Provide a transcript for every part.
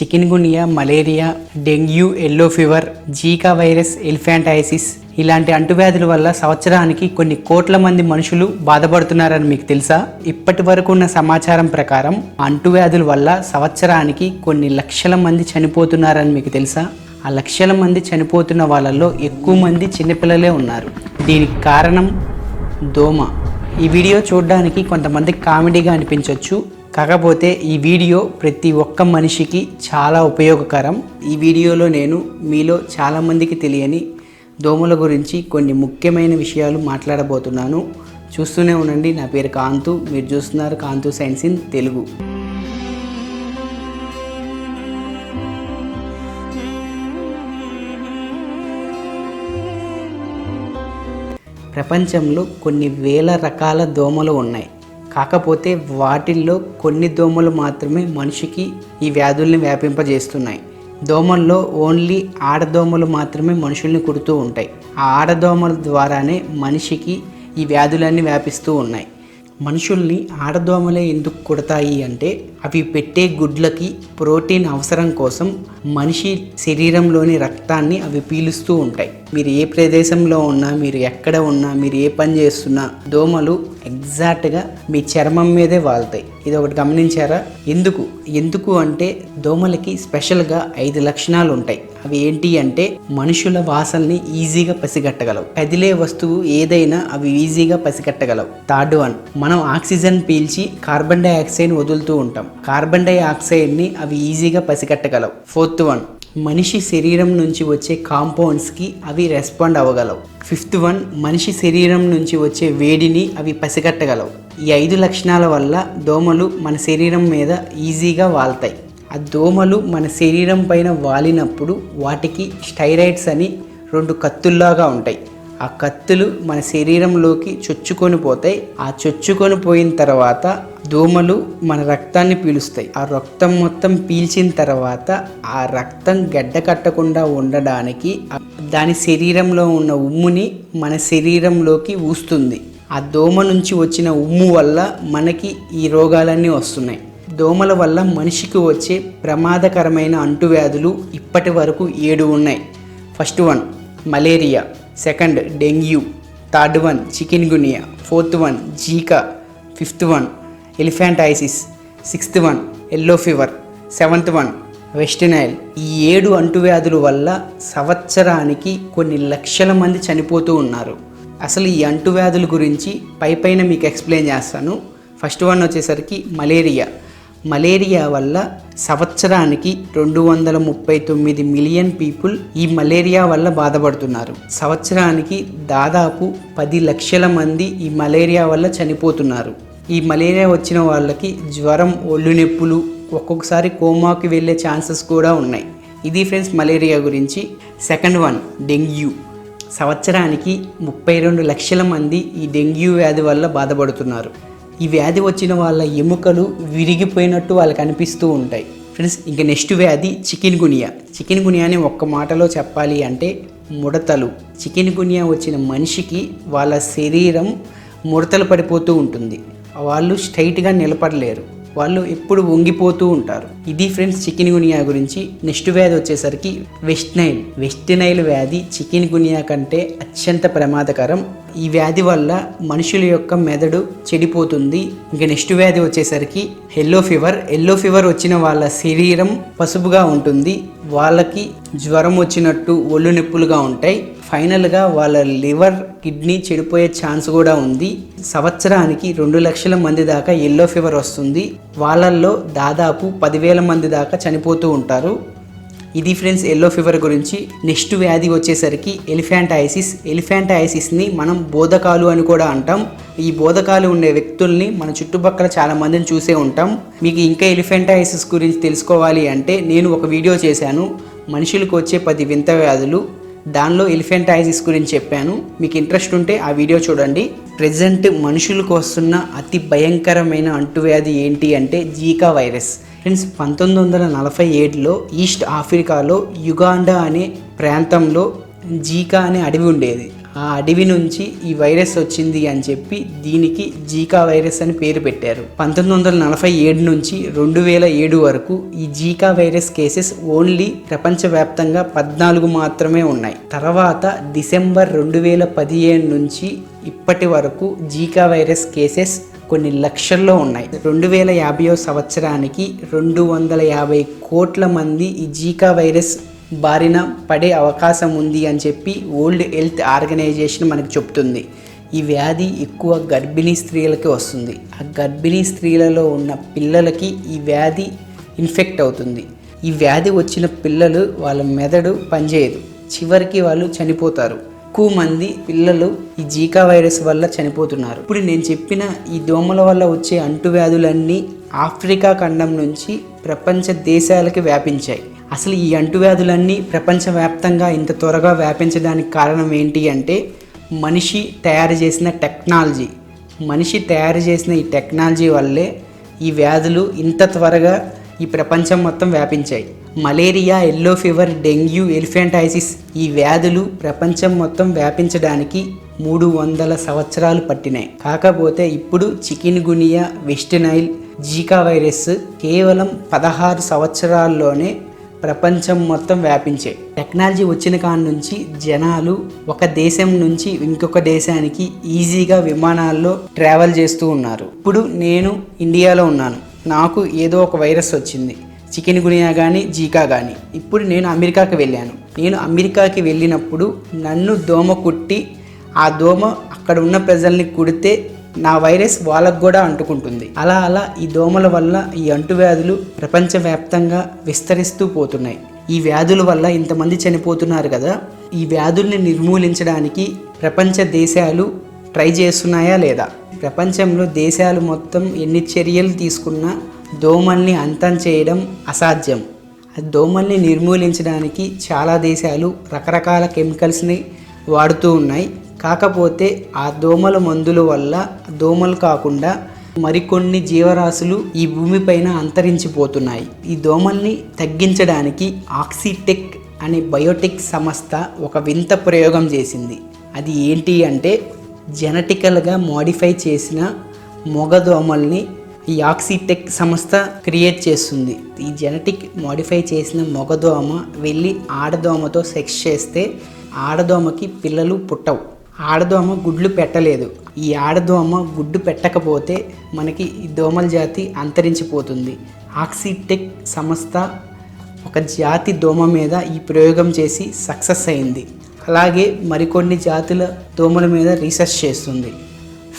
Chikungunya malaria dengue yellow fever Zika virus elephantiasis ఇలాంటి అంటువ్యాధుల వల్ల సంవత్సరానికి కొన్ని కోట్ల మంది మనుషులు బాధపడుతున్నారని మీకు తెలుసా? ఇప్పటి వరకు ఉన్న సమాచారం ప్రకారం అంటువ్యాధుల వల్ల సంవత్సరానికి కొన్ని లక్షల మంది చనిపోతున్నారని మీకు తెలుసా? ఆ లక్షల మంది చనిపోతున్న వాళ్ళల్లో ఎక్కువ మంది చిన్నపిల్లలే ఉన్నారు. దీనికి కారణం దోమ. ఈ వీడియో చూడడానికి కొంతమంది కామెడీగా అనిపించవచ్చు కాకపోతే ఈ వీడియో ప్రతి ఒక్క మనిషికి చాలా ఉపయోగకరం. ఈ వీడియోలో నేను మీలో చాలామందికి తెలియని దోమల గురించి కొన్ని ముఖ్యమైన విషయాలు మాట్లాడబోతున్నాను. చూస్తూనే ఉండండి. నా పేరు కాంతు. మీరు చూస్తున్నారు కాంతు సైన్స్ ఇన్ తెలుగు. ప్రపంచంలో కొన్ని వేల రకాల దోమలు ఉన్నాయి. కాకపోతే వాటిల్లో కొన్ని దోమలు మాత్రమే మనిషికి ఈ వ్యాధుల్ని వ్యాపింపజేస్తున్నాయి. దోమల్లో ఓన్లీ ఆడదోమలు మాత్రమే మనుషుల్ని కుడుతూ ఉంటాయి. ఆ ఆడదోమల ద్వారానే మనిషికి ఈ వ్యాధులన్నీ వ్యాపిస్తూ ఉన్నాయి. మనుషుల్ని ఆడదోమలే ఎందుకు కుడతాయి అంటే అవి పెట్టే గుడ్లకి ప్రోటీన్ అవసరం కోసం మనిషి శరీరంలోని రక్తాన్ని అవి పీలుస్తూ ఉంటాయి. మీరు ఏ ప్రదేశంలో ఉన్నా మీరు ఎక్కడ ఉన్నా మీరు ఏ పని చేస్తున్నా దోమలు ఎగ్జాక్ట్గా మీ చర్మం మీదే వాళ్తాయి. ఇది ఒకటి గమనించారా? ఎందుకు? ఎందుకు అంటే దోమలకి స్పెషల్గా ఐదు లక్షణాలు ఉంటాయి. అవి ఏంటి అంటే మనుషుల వాసనని ఈజీగా పసిగట్టగలవు. కదిలే వస్తువు ఏదైనా అవి ఈజీగా పసిగట్టగలవు. థర్డ్ వన్ మనం ఆక్సిజన్ పీల్చి కార్బన్ డైఆక్సైడ్ వదులుతూ ఉంటాం. కార్బన్ డైఆక్సైడ్ని అవి ఈజీగా పసిగట్టగలవు. Fourth one. మనిషి శరీరం నుంచి వచ్చే కాంపౌండ్స్కి అవి రెస్పాండ్ అవ్వగలవు. ఫిఫ్త్ వన్ మనిషి శరీరం నుంచి వచ్చే వేడిని అవి పసిగట్టగలవు. ఈ ఐదు లక్షణాల వల్ల దోమలు మన శరీరం మీద ఈజీగా వాళ్తాయి. ఆ దోమలు మన శరీరం పైన వాలినప్పుడు వాటికి స్టైరాయిడ్స్ అని రెండు కత్తుల్లాగా ఉంటాయి. ఆ కత్తులు మన శరీరంలోకి చొచ్చుకొని పోతాయి. ఆ చొచ్చుకొని పోయిన తర్వాత దోమలు మన రక్తాన్ని పీలుస్తాయి. ఆ రక్తం మొత్తం పీల్చిన తర్వాత ఆ రక్తం గడ్డ కట్టకుండా ఉండడానికి దాని శరీరంలో ఉన్న ఉమ్ముని మన శరీరంలోకి ఊస్తుంది. ఆ దోమ నుంచి వచ్చిన ఉమ్ము వల్ల మనకి ఈ రోగాలన్నీ వస్తున్నాయి. దోమల వల్ల మనిషికి వచ్చే ప్రమాదకరమైన అంటువ్యాధులు ఇప్పటి వరకు ఏడు ఉన్నాయి. First one malaria. Second dengue third one chikungunya fourth one Zika fifth one elephantiasis sixth one yellow fever seventh one West Nile ఈ ఏడు అంటువ్యాధుల వల్ల సంవత్సరానికి కొన్ని లక్షల మంది చనిపోతూ ఉన్నారు. అసలు ఈ అంటువ్యాధుల గురించి పై పైన మీకు ఎక్స్ప్లెయిన్ చేస్తాను. ఫస్ట్ వన్ వచ్చేసరికి మలేరియా. మలేరియా వల్ల సంవత్సరానికి రెండు వందల ముప్పై తొమ్మిది మిలియన్ పీపుల్ ఈ మలేరియా వల్ల బాధపడుతున్నారు. సంవత్సరానికి దాదాపు పది లక్షల మంది ఈ మలేరియా వల్ల చనిపోతున్నారు. ఈ మలేరియా వచ్చిన వాళ్ళకి జ్వరం ఒళ్ళు నొప్పులు ఒక్కొక్కసారి కోమాకి వెళ్ళే ఛాన్సెస్ కూడా ఉన్నాయి. ఇది ఫ్రెండ్స్ మలేరియా గురించి. Second one dengue. సంవత్సరానికి ముప్పై రెండు లక్షల మంది ఈ డెంగ్యూ వ్యాధి వల్ల బాధపడుతున్నారు. ఈ వ్యాధి వచ్చిన వాళ్ళ ఎముకలు విరిగిపోయినట్టు వాళ్ళకి అనిపిస్తూ ఉంటాయి. ఫ్రెండ్స్ ఇంకా నెక్స్ట్ వ్యాధి చికెన్ గునియా చికెన్ గునియాని ఒక్క మాటలో చెప్పాలి అంటే ముడతలు. చికెన్ గునియా వచ్చిన మనిషికి వాళ్ళ శరీరం ముడతలు పడిపోతూ ఉంటుంది. వాళ్ళు స్ట్రైట్గా నిలబడలేరు. వాళ్ళు ఎప్పుడు వంగిపోతూ ఉంటారు. ఇది ఫ్రెండ్స్ చికెన్ గునియా గురించి నెక్స్ట్ వ్యాధి వచ్చేసరికి వెస్ట్ నైల్ వెస్ట్ నైల్ వ్యాధి చికెన్ గునియా కంటే అత్యంత ప్రమాదకరం. ఈ వ్యాధి వల్ల మనుషుల యొక్క మెదడు చెడిపోతుంది. ఇంకా నెక్స్ట్ వ్యాధి వచ్చేసరికి ఎల్లో ఫీవర్ ఎల్లో ఫీవర్ వచ్చిన వాళ్ళ శరీరం పసుపుగా ఉంటుంది. వాళ్ళకి జ్వరం వచ్చినట్టు ఒళ్ళు నొప్పులుగా ఉంటాయి. ఫైనల్గా వాళ్ళ లివర్ కిడ్నీ చెడిపోయే ఛాన్స్ కూడా ఉంది. సంవత్సరానికి రెండు లక్షల మంది దాకా ఎల్లో ఫీవర్ వస్తుంది. వాళ్ళల్లో దాదాపు పదివేల మంది దాకా చనిపోతూ ఉంటారు. ఇది ఫ్రెండ్స్ ఎల్లో ఫీవర్ గురించి. నెక్స్ట్ వ్యాధి వచ్చేసరికి ఎలిఫాంటైసిస్ ఎలిఫాంటైసిస్ని మనం బోధకాలు అని కూడా అంటాం. ఈ బోధకాలు ఉండే వ్యక్తుల్ని మన చుట్టుపక్కల చాలా మందిని చూసే ఉంటాం. మీకు ఇంకా ఎలిఫెంటైసిస్ గురించి తెలుసుకోవాలి అంటే నేను ఒక వీడియో చేశాను. మనుషులకు వచ్చే పది వింత వ్యాధులు. దానిలో ఎలిఫెంటైజిస్ గురించి చెప్పాను. మీకు ఇంట్రెస్ట్ ఉంటే ఆ వీడియో చూడండి. ప్రజెంట్ మనుషులకు వస్తున్న అతి భయంకరమైన అంటువ్యాధి ఏంటి అంటే జీకా వైరస్. ఫ్రెండ్స్ పంతొమ్మిది వందల నలభై ఏడులో ఈస్ట్ ఆఫ్రికాలో యుగాండా అనే ప్రాంతంలో జీకా అనే అడవి ఉండేది. ఆ అడవి నుంచి ఈ వైరస్ వచ్చింది అని చెప్పి దీనికి జీకా వైరస్ అని పేరు పెట్టారు. పంతొమ్మిది వందల నలభై ఏడు నుంచి రెండు వేల ఏడు వరకు ఈ జీకా వైరస్ కేసెస్ ఓన్లీ ప్రపంచవ్యాప్తంగా పద్నాలుగు మాత్రమే ఉన్నాయి. తర్వాత డిసెంబర్ రెండు వేల పదిహేను నుంచి ఇప్పటి వరకు జీకా వైరస్ కేసెస్ కొన్ని లక్షల్లో ఉన్నాయి. రెండు వేల యాభైవ సంవత్సరానికి రెండు వందల యాభై కోట్ల మంది ఈ జీకా వైరస్ బారిన పడే అవకాశం ఉంది అని చెప్పి వరల్డ్ హెల్త్ ఆర్గనైజేషన్ మనకు చెప్తుంది. ఈ వ్యాధి ఎక్కువ గర్భిణీ స్త్రీలకి వస్తుంది. ఆ గర్భిణీ స్త్రీలలో ఉన్న పిల్లలకి ఈ వ్యాధి ఇన్ఫెక్ట్ అవుతుంది. ఈ వ్యాధి వచ్చిన పిల్లలు వాళ్ళ మెదడు పనిచేయదు. చివరికి వాళ్ళు చనిపోతారు. ఎక్కువ మంది పిల్లలు ఈ జీకా వైరస్ వల్ల చనిపోతున్నారు. ఇప్పుడు నేను చెప్పిన ఈ దోమల వల్ల వచ్చే అంటువ్యాధులన్నీ ఆఫ్రికా ఖండం నుంచి ప్రపంచ దేశాలకి వ్యాపించాయి. అసలు ఈ అంటువ్యాధులన్నీ ప్రపంచవ్యాప్తంగా ఇంత త్వరగా వ్యాపించడానికి కారణం ఏంటి అంటే మనిషి తయారు చేసిన టెక్నాలజీ. మనిషి తయారు చేసిన ఈ టెక్నాలజీ వల్లే ఈ వ్యాధులు ఇంత త్వరగా ఈ ప్రపంచం మొత్తం వ్యాపించాయి. Malaria yellow fever dengue elephantiasis ఈ వ్యాధులు ప్రపంచం మొత్తం వ్యాపించడానికి మూడు వందల సంవత్సరాలు పట్టినాయి. కాకపోతే ఇప్పుడు chikungunya West Nile Zika virus కేవలం పదహారు సంవత్సరాల్లోనే ప్రపంచం మొత్తం వ్యాపించాయి టెక్నాలజీ వచ్చిన కాడ నుంచి జనాలు ఒక దేశం నుంచి ఇంకొక దేశానికి ఈజీగా విమానాల్లో ట్రావెల్ చేస్తూ ఉన్నారు. ఇప్పుడు నేను ఇండియాలో ఉన్నాను. నాకు ఏదో ఒక వైరస్ వచ్చింది. చికెన్ గునియా కానీ జీకా కానీ ఇప్పుడు నేను అమెరికాకి వెళ్ళాను. నేను అమెరికాకి వెళ్ళినప్పుడు నన్ను దోమ కుట్టి ఆ దోమ అక్కడ ఉన్న ప్రజల్ని కుడితే నా వైరస్ వాళ్ళకు కూడా అంటుకుంటుంది. అలా అలా ఈ దోమల వల్ల ఈ అంటువ్యాధులు ప్రపంచవ్యాప్తంగా విస్తరిస్తూ పోతున్నాయి. ఈ వ్యాధుల వల్ల ఇంతమంది చనిపోతున్నారు కదా ఈ వ్యాధుల్ని నిర్మూలించడానికి ప్రపంచ దేశాలు ట్రై చేస్తున్నాయా లేదా? ప్రపంచంలో దేశాలు మొత్తం ఎన్ని చర్యలు తీసుకున్నా దోమల్ని అంతం చేయడం అసాధ్యం. దోమల్ని నిర్మూలించడానికి చాలా దేశాలు రకరకాల కెమికల్స్ని వాడుతూ ఉన్నాయి. కాకపోతే ఆ దోమల మందుల వల్ల దోమలు కాకుండా మరికొన్ని జీవరాశులు ఈ భూమిపైన అంతరించిపోతున్నాయి. ఈ దోమల్ని తగ్గించడానికి ఆక్సిటెక్ అనే బయోటెక్ సంస్థ ఒక వింత ప్రయోగం చేసింది. అది ఏంటి అంటే జెనటికల్గా మోడిఫై చేసిన మొగ దోమల్ని ఈ ఆక్సిటెక్ సంస్థ క్రియేట్ చేస్తుంది. ఈ జెనటిక్ మోడిఫై చేసిన మొగదోమ వెళ్ళి ఆడదోమతో సెక్స్ చేస్తే ఆడదోమకి పిల్లలు పుట్టవు. ఆడదోమ గుడ్లు పెట్టలేదు. ఈ ఆడదోమ గుడ్డు పెట్టకపోతే మనకి ఈ దోమల జాతి అంతరించిపోతుంది. ఆక్సిటెక్ సంస్థ ఒక జాతి దోమ మీద ఈ ప్రయోగం చేసి సక్సెస్ అయింది. అలాగే మరికొన్ని జాతుల దోమల మీద రీసెర్చ్ చేస్తుంది.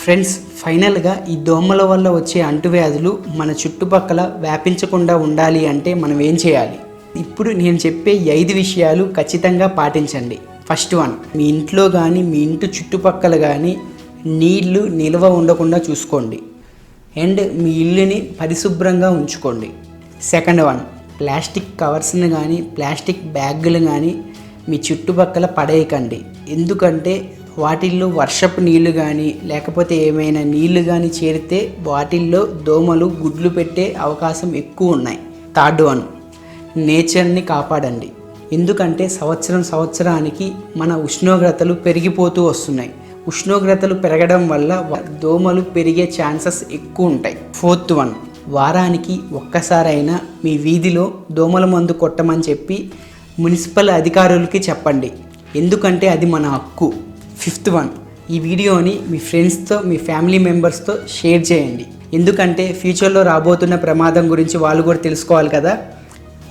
ఫ్రెండ్స్ ఫైనల్గా ఈ దోమల వల్ల వచ్చే అంటువ్యాధులు మన చుట్టుపక్కల వ్యాపించకుండా ఉండాలి అంటే మనం ఏం చేయాలి? ఇప్పుడు నేను చెప్పే ఐదు విషయాలు ఖచ్చితంగా పాటించండి. First one. మీ ఇంట్లో కానీ మీ ఇంటి చుట్టుపక్కల కానీ నీళ్ళు నిల్వ ఉండకుండా చూసుకోండి. అండ్ మీ ఇల్లుని పరిశుభ్రంగా ఉంచుకోండి. సెకండ్ వన్ ప్లాస్టిక్ కవర్స్ని కానీ ప్లాస్టిక్ బ్యాగులు కానీ మీ చుట్టుపక్కల పడేయకండి. ఎందుకంటే వాటిల్లో వర్షపు నీళ్ళు కానీ లేకపోతే ఏమైనా నీళ్ళు కానీ చేరితే వాటిల్లో దోమలు గుడ్లు పెట్టే అవకాశం ఎక్కువ ఉన్నాయి. థర్డ్ వన్ నేచర్ని కాపాడండి. ఎందుకంటే సంవత్సరం సంవత్సరానికి మన ఉష్ణోగ్రతలు పెరిగిపోతూ వస్తున్నాయి. ఉష్ణోగ్రతలు పెరగడం వల్ల దోమలు పెరిగే ఛాన్సెస్ ఎక్కువ ఉంటాయి. ఫోర్త్ వన్ వారానికి ఒక్కసారైనా మీ వీధిలో దోమల మందు కొట్టమని చెప్పి మున్సిపల్ అధికారులకి చెప్పండి. ఎందుకంటే అది మన హక్కు. ఫిఫ్త్ వన్ ఈ వీడియోని మీ ఫ్రెండ్స్తో మీ ఫ్యామిలీ మెంబర్స్తో షేర్ చేయండి. ఎందుకంటే ఫ్యూచర్లో రాబోతున్న ప్రమాదం గురించి వాళ్ళు కూడా తెలుసుకోవాలి కదా.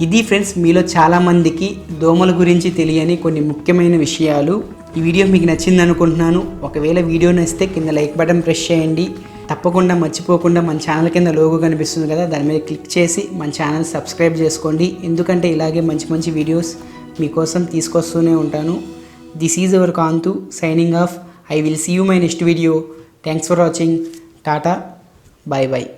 ఇది ఫ్రెండ్స్ మీలో చాలామందికి దోమల గురించి తెలియని కొన్ని ముఖ్యమైన విషయాలు. ఈ వీడియో మీకు నచ్చింది అనుకుంటున్నాను. ఒకవేళ వీడియో నచ్చితే కింద లైక్ బటన్ ప్రెస్ చేయండి. తప్పకుండా మర్చిపోకుండా మన ఛానల్ కింద లోగో కనిపిస్తుంది కదా దాని మీద క్లిక్ చేసి మన ఛానల్ సబ్స్క్రైబ్ చేసుకోండి. ఎందుకంటే ఇలాగే మంచి మంచి వీడియోస్ మీకోసం తీసుకొస్తూనే ఉంటాను. This is our Kanthu signing off I will see you my next video thanks for watching tata bye bye